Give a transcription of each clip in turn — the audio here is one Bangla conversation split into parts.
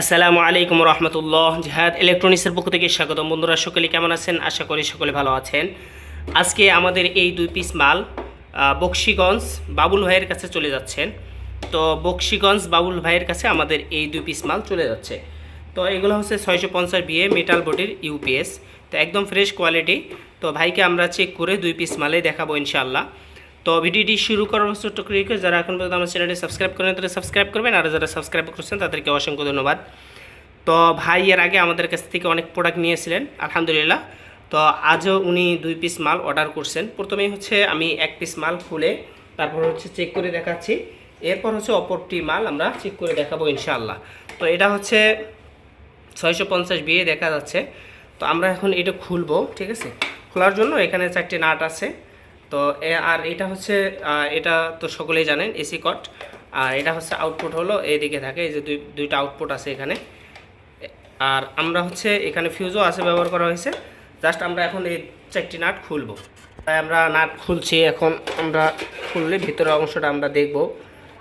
আসসালামু আলাইকুম রহমতুল্লাহ। জাহাদ ইলেকট্রনিক্সের পক্ষ থেকে স্বাগত বন্ধুরা সকলে কেমন আছেন? আশা করি সকলে ভালো আছেন। আজকে আমাদের এই দুই পিস মাল বক্সিগঞ্জ বাবুল ভাইয়ের কাছে চলে যাচ্ছেন। তো বক্সিগঞ্জ বাবুল ভাইয়ের কাছে আমাদের এই দুই পিস মাল চলে যাচ্ছে। তো এগুলো হচ্ছে ছয়শো পঞ্চাশ বিয়ে মেটাল বডির ইউপিএস তো একদম ফ্রেশ কোয়ালিটি। তো ভাইকে আমরা চেক করে দুই পিস মালে দেখাবো ইনশাআল্লাহ। তো ভিডিওটি শুরু করার ছোট্ট রিকোয়েস্ট যারা এখন পর্যন্ত আমার চ্যানেলটি সাবস্ক্রাইব করেন তারা সাবস্ক্রাইব করবেন। আর যারা সাবস্ক্রাইব করছেন, তাদেরকে অসংখ্য ধন্যবাদ। তো ভাই এর আগে আমাদের কাছ থেকে অনেক প্রোডাক্ট নিয়েছিলেন, আলহামদুলিল্লাহ। তো আজও উনি দুই পিস মাল অর্ডার করছেন। প্রথমেই হচ্ছে আমি এক পিস মাল খুলে তারপর হচ্ছে চেক করে দেখাচ্ছি। এরপর হচ্ছে অপরটি মাল আমরা চেক করে দেখাবো ইনশাআল্লাহ। তো এটা হচ্ছে ছয়শো পঞ্চাশ বিয়ে দেখা যাচ্ছে। তো আমরা এখন এটা খুলবো, ঠিক আছে? খোলার জন্য এখানে চারটি নাট আছে। তো আর এটা হচ্ছে এটা তো সকলেই জানেন এসি কট আর এটা হচ্ছে আউটপুট হলো এইদিকে থাকে, এই যে দুই, দুইটা আউটপুট আছে এখানে। আর আমরা হচ্ছে এখানে ফিউজও আছে ব্যবহার করা হয়েছে। জাস্ট আমরা এখন এই চারটি নাট খুলবো। তাই আমরা নাট খুলছি, এখন আমরা খুললে ভিতরের অংশটা আমরা দেখব।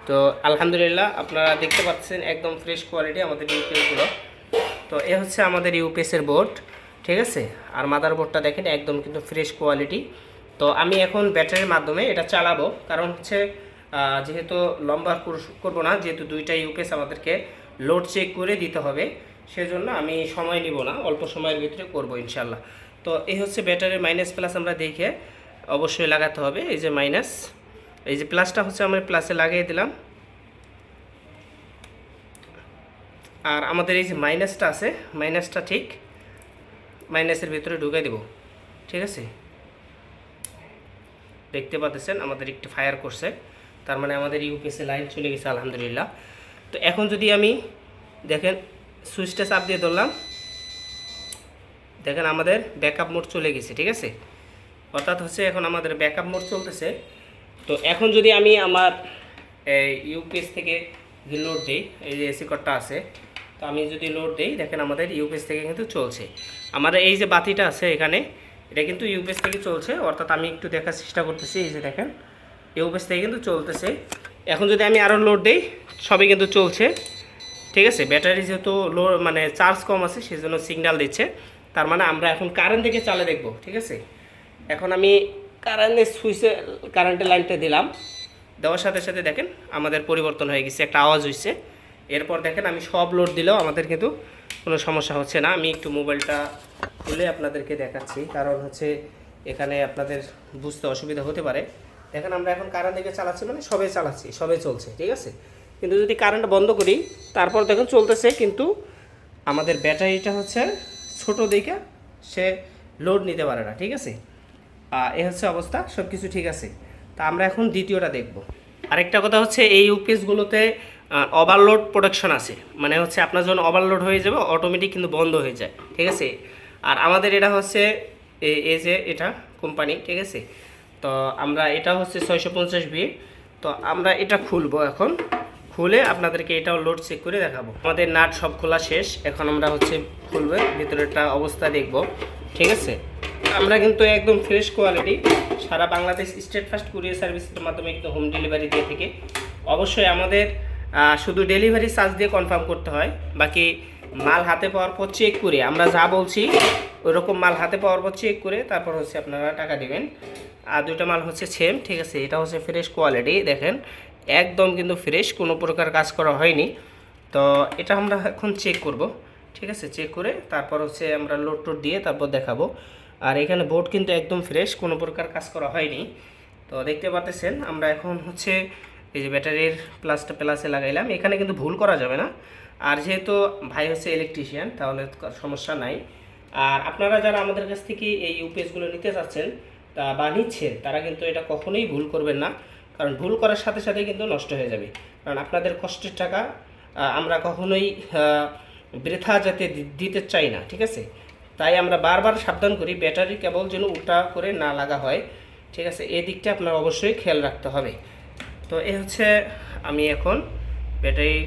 তো আলহামদুলিল্লাহ, আপনারা দেখতে পাচ্ছেন একদম ফ্রেশ কোয়ালিটি আমাদের ইউপিএসগুলো তো এ হচ্ছে আমাদের ইউপিএসের বোর্ড ঠিক আছে? আর মাদার বোর্ডটা দেখেন, একদম কিন্তু ফ্রেশ কোয়ালিটি তো আমি এখন ব্যাটারির মাধ্যমে এটা চালাবো। কারণ হচ্ছে যেহেতু লম্বা করব না, যেহেতু দুইটা ইউপিএস আমাদেরকে লোড চেক করে দিতে হবে, সেজন্য আমি সময় নিব না, অল্প সময়ের ভিতরে করব ইনশাল্লাহ তো এই হচ্ছে ব্যাটারির মাইনাস প্লাস আমরা দেখে অবশ্যই লাগাতে হবে। এই যে মাইনাস এই যে প্লাসটা হচ্ছে আমরা প্লাসে লাগিয়ে দিলাম। আর আমাদের এই যে মাইনাসটা আছে মাইনাসটা ঠিক মাইনাসের ভিতরে ঢুকে দেব। ঠিক আছে? দেখতে পাচ্ছেন, আমাদের একটু ফায়ার করছে। তার মানে আমাদের ইউপিএসে লাইন চলে গেছে, আলহামদুলিল্লাহ। তো এখন যদি আমি দেখেন সুইচটা চাপ দিয়ে ধরলাম। দেখেন আমাদের ব্যাকআপ মোড চলে গেছে, ঠিক আছে? অর্থাৎ হচ্ছে এখন আমাদের ব্যাকআপ মোড চলতেছে। তো এখন যদি আমি আমার ইউপিএস থেকে লোড দিই, এই যে এসি কটটা আছে, তো আমি যদি লোড দিই, দেখেন আমাদের ইউপিএস থেকে কিন্তু চলছে। আমাদের এই যে বাতিটা আছে এখানে এটা কিন্তু ইউপিএস থেকে চলছে, অর্থাৎ আমি একটু দেখার চেষ্টা করতেছি, এই যে দেখেন। ইউপিএস থেকে কিন্তু চলতেছে। এখন যদি আমি আরও লোড দিই, সবই কিন্তু চলছে। ঠিক আছে? ব্যাটারি যেহেতু লো মানে চার্জ কম আছে সেই জন্য সিগন্যাল দিচ্ছে। তার মানে আমরা এখন কারেন্ট থেকে চালে দেখব, ঠিক আছে? এখন আমি কারেন্টের সুইচে কারেন্টের লাইনটা দিলাম। দেওয়ার সাথে সাথে দেখেন, আমাদের পরিবর্তন হয়ে গেছে, একটা আওয়াজ হয়েছে এরপর দেখেন আমি সব লোড দিলেও আমাদের কিন্তু কোনো সমস্যা হচ্ছে না। আমি একটু মোবাইলটা খুলে আপনাদেরকে দেখাচ্ছি। কারণ হচ্ছে এখানে আপনাদের বুঝতে অসুবিধা হতে পারে। দেখেন আমরা এখন কারেন্ট দিকে চালাচ্ছি মানে সবে চালাচ্ছি, সবে চলছে, ঠিক আছে? কিন্তু যদি কারেন্ট বন্ধ করি, তারপর দেখুন চলতেছে, কিন্তু আমাদের ব্যাটারিটা হচ্ছে ছোট দিকে সে লোড নিতে পারে না, ঠিক আছে? এ হচ্ছে অবস্থা সব কিছু ঠিক আছে। তা আমরা এখন দ্বিতীয়টা দেখব। আরেকটা কথা হচ্ছে এই ইউপিএসগুলোতে ওভারলোড প্রোডাকশন আছে। মানে হচ্ছে আপনার যখন ওভারলোড হয়ে যাবে অটোমেটিক কিন্তু বন্ধ হয়ে যায়, ঠিক আছে? আর আমাদের এটা হচ্ছে এই যে এটা কোম্পানি ঠিক আছে? তো আমরা এটা হচ্ছে ছয়শো পঞ্চাশ বি তো আমরা এটা খুলবো এখন। খুলে আপনাদেরকে এটাও লোড চেক করে দেখাবো। আমাদের নাট সব খোলা শেষ, এখন আমরা হচ্ছে খুলবে, ভিতরেরটা অবস্থা দেখব, ঠিক আছে? আমরা কিন্তু একদম ফ্রেশ কোয়ালিটি সারা বাংলাদেশ স্টেট ফার্স্ট কুরিয়ার সার্ভিসের মাধ্যমে কিন্তু হোম ডেলিভারি দিয়ে থেকে। অবশ্যই আমাদের শুধু ডেলিভারি চার্জ দিয়ে কনফার্ম করতে হয়, বাকি মাল হাতে পাওয়ার পর চেক করে, আমরা যা বলছি ওই রকম মাল হাতে পাওয়ার পর চেক করে তারপর হচ্ছে আপনারা টাকা দেবেন। আর দুইটা মাল হচ্ছে সেম ঠিক আছে, এটা হচ্ছে ফ্রেশ কোয়ালিটি দেখেন, একদম কিন্তু ফ্রেশ কোনো প্রকার কাজ করা হয়নি। তো এটা আমরা এখন চেক করব, ঠিক আছে চেক করে তারপর হচ্ছে আমরা লোড টোড দিয়ে তারপর দেখাবো। আর এখানে বোর্ড কিন্তু একদম ফ্রেশ কোনো প্রকার কাজ করা হয়নি। তো দেখতে পাচ্ছেন, আমরা এখন হচ্ছে এই যে ব্যাটারির প্লাসটা প্লাসে লাগাইলাম, এখানে কিন্তু ভুল করা যাবে না। আর যেহেতু ভাই হচ্ছে ইলেকট্রিশিয়ান তাহলে সমস্যা নাই। আর আপনারা যারা আমাদের কাছ থেকে এই ইউপিএসগুলো নিতে চাচ্ছেন, তা বা নিচ্ছেন, তারা কিন্তু এটা কখনোই ভুল করবেন না। কারণ ভুল করার সাথে সাথে কিন্তু নষ্ট হয়ে যাবে। কারণ আপনাদের কষ্টের টাকা আমরা কখনোই বৃথা যাতে দিতে চাই না, ঠিক আছে? তাই আমরা বারবার সাবধান করি, ব্যাটারি কেবল যেন উল্টা করে না লাগা হয়, ঠিক আছে? এই দিকটা আপনার অবশ্যই খেয়াল রাখতে হবে। তো এ হচ্ছে আমি এখন ব্যাটারি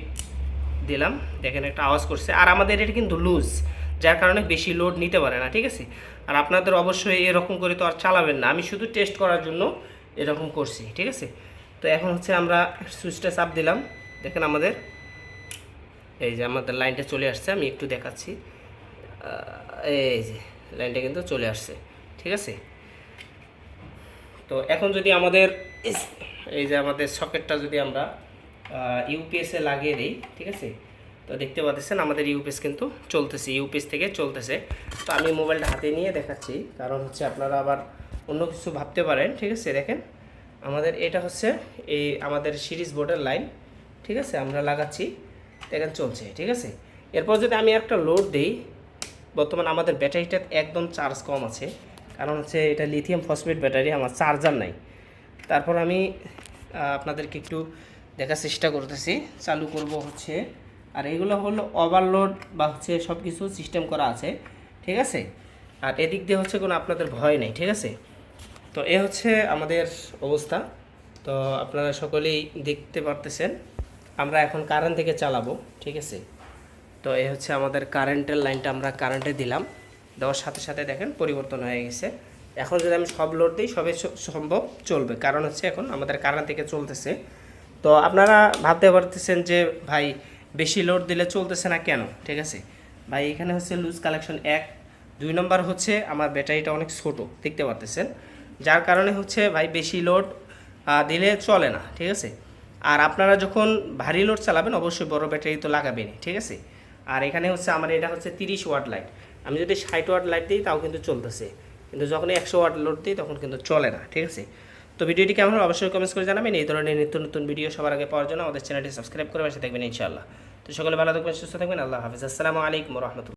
দিলাম। দেখেন একটা আওয়াজ করছে। আর আমাদের এটা কিন্তু লুজ যার কারণে বেশি লোড নিতে পারে না, ঠিক আছে? আর আপনাদের অবশ্যই এরকম করে তো আর চালাবেন না। আমি শুধু টেস্ট করার জন্য এরকম করছি, ঠিক আছে? তো এখন হচ্ছে আমরা সুইচটা চাপ দিলাম। দেখেন আমাদের, এই যে আমাদের লাইনটা চলে আসছে। আমি একটু দেখাচ্ছি। এই যে লাইনটা কিন্তু চলে আসছে, ঠিক আছে? তো এখন যদি আমাদের এই যে আমাদের সকেটটা যদি আমরা ইউপিএসে লাগিয়ে দিই, ঠিক আছে? তো দেখতে পাচ্ছেন আমাদের ইউপিএস কিন্তু চলতেছে ইউপিএস থেকে চলতেছে। তো আমি মোবাইলটা হাতে নিয়ে দেখাচ্ছি, কারণ হচ্ছে আপনারা আবার অন্য কিছু ভাবতে পারেন, ঠিক আছে? দেখেন, আমাদের এটা হচ্ছে এই আমাদের সিরিজ বোর্ডের লাইন, ঠিক আছে? আমরা লাগাচ্ছি, দেখেন চলছে, ঠিক আছে? এরপর যদি আমি একটা লোড দিই, বর্তমান আমাদের ব্যাটারিটা একদম চার্জ কম আছে, কারণ হচ্ছে এটা লিথিয়াম ফসফেট ব্যাটারি আমার চার্জার নাই। তারপর আমি আপনাদেরকে একটু দেখার চেষ্টা করতেছি। চালু করব হচ্ছে, আর এগুলো হলো ওভারলোড বা হচ্ছে সব কিছু সিস্টেম করা আছে, ঠিক আছে? আর এদিক দিয়ে হচ্ছে কোনো আপনাদের ভয় নেই, ঠিক আছে? তো এ হচ্ছে আমাদের অবস্থা। তো আপনারা সকলেই দেখতে পারতেছেন, আমরা এখন কারেন্ট থেকে চালাবো, ঠিক আছে? তো এ হচ্ছে আমাদের কারেন্টের লাইনটা আমরা কারেন্টে দিলাম। দেওয়ার সাথে সাথে দেখেন পরিবর্তন হয়ে গেছে। এখন যদি আমি সব লোড দিই, সবই স- সম্ভব চলবে। কারণ হচ্ছে এখন আমাদের কারেন্ট থেকে চলতেছে। তো আপনারা ভাবতে পারতেছেন যে, ভাই, বেশি লোড দিলে চলতেছে না কেন? ঠিক আছে? ভাই, এখানে হচ্ছে লুজ কালেকশন এক। দুই নম্বর হচ্ছে আমার ব্যাটারিটা অনেক ছোট, দেখতে পারতেছেন? যার কারণে হচ্ছে, ভাই, বেশি লোড দিলে চলে না, ঠিক আছে? আর আপনারা যখন ভারী লোড চালাবেন, অবশ্যই বড় ব্যাটারি তো লাগাবেনই, ঠিক আছে? আর এখানে হচ্ছে আমার এটা হচ্ছে তিরিশ ওয়াট লাইট। আমি যদি ষাট ওয়াট লাইট দিই, তাও কিন্তু চলতেছে। কিন্তু যখনই একশো ওয়াট লোড দিই, তখন কিন্তু চলে না, ঠিক আছে? তো ভিডিওটি কেমন হবে অবশ্যই কমেন্টস করে জানাবেন। এই ধরনের নিত্য নতুন ভিডিও সবার আগে পাওয়ার জন্য আমাদের চ্যানেলটি সাবস্ক্রাইব করে পাশে থাকবেন ইনশাআল্লাহ। তো সকলে ভালো থাকবেন, সুস্থ থাকবেন, আল্লাহ হাফিজ। আসসালামু আলাইকুম রহমতুল্লাহ।